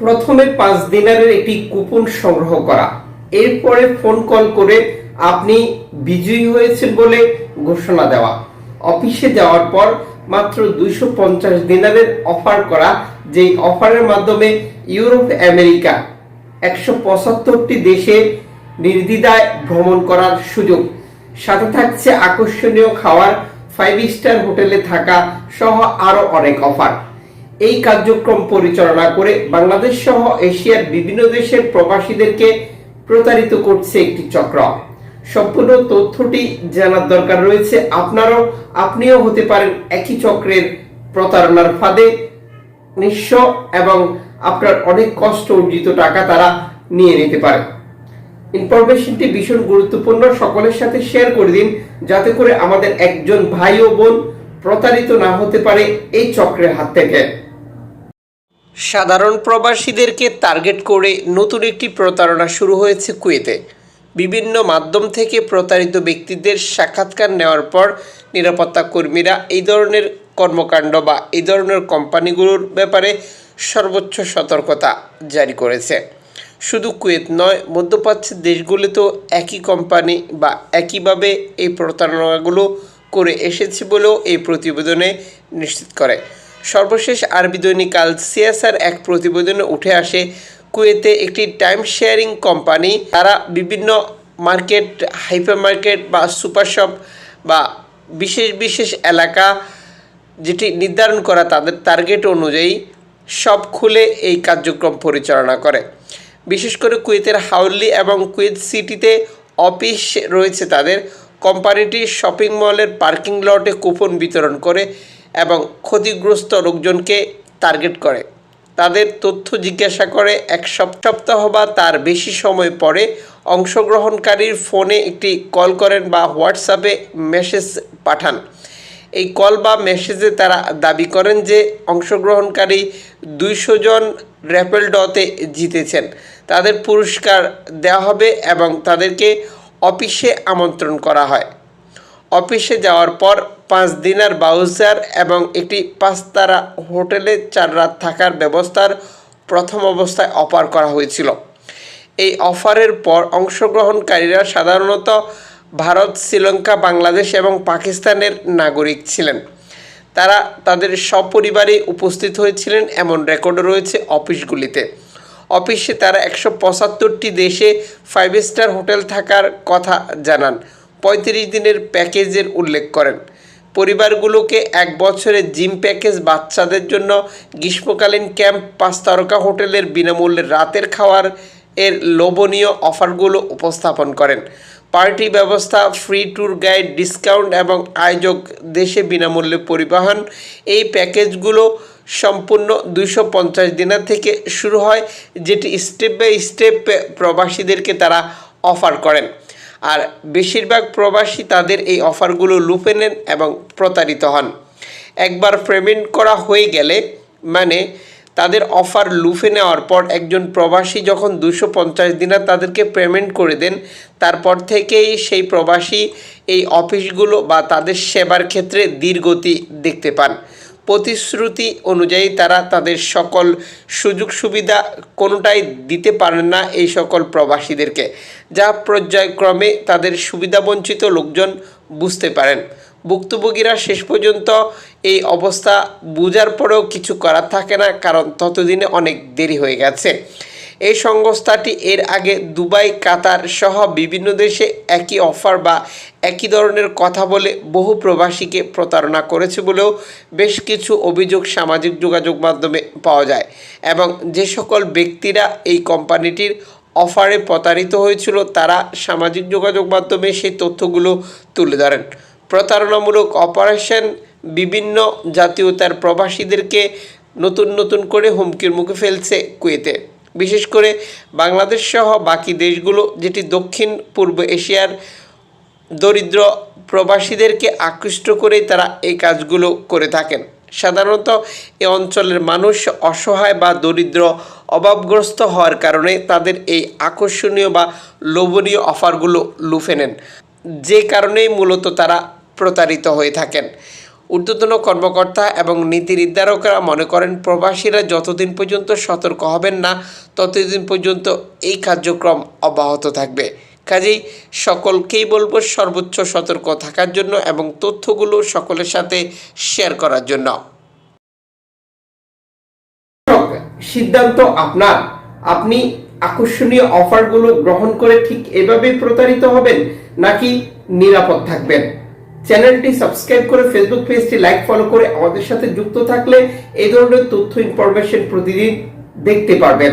প্রথমে পাঁচ দিনারের একটি কুপন সংগ্রহ করা। এরপরে ফোন কল করে আপনি বিজয়ী হয়েছেন বলে ঘোষণা দেওয়া। অফিসে যাওয়ার পর মাত্র দুইশো পঞ্চাশ দিনারের অফার করা, যেই অফারের মাধ্যমে ইউরোপ, আমেরিকা একশো পঁচাত্তরটি দেশে নির্দ্বিধায় ভ্রমণ করার সুযোগ। সাথে থাকছে আকর্ষণীয় খাওয়ার ফাইভ স্টার হোটেলে থাকা সহ আরও অনেক অফার। এই কার্যক্রম পরিচালনা করে বাংলাদেশ সহ এশিয়ার বিভিন্ন দেশের প্রবাসীদেরকে প্রতারিত করছে একটি চক্র। সম্পূর্ণ তথ্যটি জানার দরকার রয়েছে। আপনারও, আপনিও হতে পারেন একই চক্রের প্রতারণার ফাঁদে। নিঃস্ব এবং আপনার অনেক কষ্ট অর্জিত টাকা তারা নিয়ে নিতে পারে। ইনফরমেশনটি ভীষণ গুরুত্বপূর্ণ। সকলের সাথে শেয়ার করে দিন, যাতে করে আমাদের একজন ভাই ও বোন প্রতারিত না হতে পারে এই চক্রের হাত থেকে। সাধারণ প্রবাসীদেরকে টার্গেট করে নতুন একটি প্রতারণা শুরু হয়েছে কুয়েতে। বিভিন্ন মাধ্যম থেকে প্রতারিত ব্যক্তিদের সাক্ষাৎকার নেওয়ার পর নিরাপত্তা কর্মীরা এই ধরনের কর্মকাণ্ড বা এই ধরনের কোম্পানিগুলোর ব্যাপারে সর্বোচ্চ সতর্কতা জারি করেছে। শুধু কুয়েত নয় মধ্যপ্রাচ্যের দেশগুলিতেও একই কোম্পানি বা একইভাবে এই প্রতারণাগুলো করে এসেছে বলেও এই প্রতিবেদনে নিশ্চিত করে। সর্বশেষ আরবি দৈনিক আল সিয়াসার এক প্রতিবেদনে উঠে আসে কুয়েতে একটি টাইম শেয়ারিং কোম্পানি। তারা বিভিন্ন মার্কেট হাইপার মার্কেট বা সুপার শপ বা বিশেষ বিশেষ এলাকা যেটি নির্ধারণ করা তাদের টার্গেট অনুযায়ী সব খুলে এই কার্যক্রম পরিচালনা করে। বিশেষ করে কুয়েতের হাউলি এবং কুয়েত সিটিতে অফিস রয়েছে তাদের। কোম্পানিটি শপিং মলের পার্কিং লটে কুপন বিতরণ করে এবং ক্ষতিগ্রস্ত লোকজনকে টার্গেট করে। তাদের তথ্য জিজ্ঞাসা করে এক সপ্তাহ বা তার বেশি সময় পরে অংশগ্রহণকারীর ফোনে একটি কল করেন বা হোয়াটসঅ্যাপে মেসেজ পাঠান। এই কল বা মেসেজে তারা দাবি করেন যে অংশগ্রহণকারী দুইশো জন র্যাপেল ডতে জিতেছেন। তাদের পুরস্কার দেওয়া হবে এবং তাদেরকে অফিসে আমন্ত্রণ করা হয়। অফিসে যাওয়ার পর পাঁচ দিনার বাউচার এবং একটি পাঁচতারা হোটেলে চার রাত থাকার ব্যবস্থার প্রথম অবস্থায় অফার করা হয়েছিল। এই অফারের পর অংশগ্রহণকারীরা সাধারণত ভারত, শ্রীলঙ্কা, বাংলাদেশ এবং পাকিস্তানের নাগরিক ছিলেন। তারা তাদের সপরিবারে উপস্থিত হয়েছিলেন, এমন রেকর্ড রয়েছে অফিসগুলিতে। অফিসে তারা একশো পঁচাত্তরটি দেশে ফাইভ স্টার হোটেল থাকার কথা জানান। পঁয়ত্রিশ দিনের প্যাকেজের উল্লেখ করেন। পরিবারগুলোকে এক বছরের জিম প্যাকেজ বাচ্চাদের জন্য গ্রীষ্মকালীন ক্যাম্প, পাঁচ তারকা হোটেলের বিনামূল্যে রাতের খাওয়ার এর লোভনীয় অফারগুলো উপস্থাপন করেন। পার্টি ব্যবস্থা, ফ্রি ট্যুর গাইড, ডিসকাউন্ট এবং আয়োজক দেশে বিনামূল্যে পরিবহন, এই প্যাকেজগুলো সম্পূর্ণ দুইশো পঞ্চাশ দিনের থেকে শুরু হয়, যেটি স্টেপ বাই স্টেপ প্রবাসীদেরকে তারা অফার করেন। আর বেশিরভাগ প্রবাসী তাদের এই অফারগুলো লুফে নেন এবং প্রতারিত হন। একবার পেমেন্ট করা হয়ে গেলে মানে তাদের অফার লুফে নেওয়ার পর একজন প্রবাসী যখন দুশো পঞ্চাশ দিনার তাদেরকে পেমেন্ট করে দেন, তারপর থেকেই সেই প্রবাসী এই অফিসগুলো বা তাদের সেবার ক্ষেত্রে দীর্গতি দেখতে পান। প্রতিশ্রুতি অনুযায়ী তারা তাদের সকল সুযোগ সুবিধা কোনোটাই দিতে পারেন না এই সকল প্রবাসীদেরকে, যা পর্যায়ক্রমে তাদের সুবিধাবঞ্চিত লোকজন বুঝতে পারেন। ভুক্তভোগীরা শেষ পর্যন্ত এই অবস্থা বোঝার পরেও কিছু করার থাকে না, কারণ ততদিনে অনেক দেরি হয়ে গেছে। এই সংস্থাটি এর আগে দুবাই, কাতার সহ বিভিন্ন দেশে একই অফার বা একই ধরনের কথা বলে বহু প্রবাসীকে প্রতারণা করেছে বলেও বেশ কিছু অভিযোগ সামাজিক যোগাযোগ মাধ্যমে পাওয়া যায় এবং যে সকল ব্যক্তিরা এই কোম্পানিটির অফারে প্রতারিত হয়েছিল তারা সামাজিক যোগাযোগ মাধ্যমে সেই তথ্যগুলো তুলে ধরেন। প্রতারণামূলক অপারেশন বিভিন্ন জাতীয়তার প্রবাসীদেরকে নতুন নতুন করে হুমকির মুখে ফেলছে কুয়েতে। বিশেষ করে বাংলাদেশ সহ বাকি দেশগুলো, যেটি দক্ষিণ পূর্ব এশিয়ার দরিদ্র প্রবাসীদেরকে আকৃষ্ট করেই তারা এই কাজগুলো করে থাকেন। সাধারণত এ অঞ্চলের মানুষ অসহায় বা দরিদ্র, অভাবগ্রস্ত হওয়ার কারণে তাদের এই আকর্ষণীয় বা লোভনীয় অফারগুলো লুফে নেন, যে কারণেই মূলত তারা প্রতারিত হয়ে থাকেন। ঊর্ধ্বতন কর্মকর্তা এবং নীতি নির্ধারকরা মনে করেন, প্রবাসীরা যতদিন পর্যন্ত সতর্ক হবেন না, ততদিন পর্যন্ত এই কার্যক্রম অব্যাহত থাকবে। কাজেই সকলকেই বলব, সর্বোচ্চ সতর্ক থাকার জন্য এবং তথ্যগুলো সকলের সাথে শেয়ার করার জন্য। সিদ্ধান্ত আপনার। আপনি আকর্ষণীয় অফারগুলো গ্রহণ করে ঠিক এভাবেই প্রতারিত হবেন নাকি নিরাপদ থাকবেন? চ্যানেলটি সাবস্ক্রাইব করে ফেসবুক পেজটি লাইক ফলো করে আমাদের সাথে যুক্ত থাকলে এই ধরনের তথ্য ইনফরমেশন প্রতিদিন দেখতে পারবেন।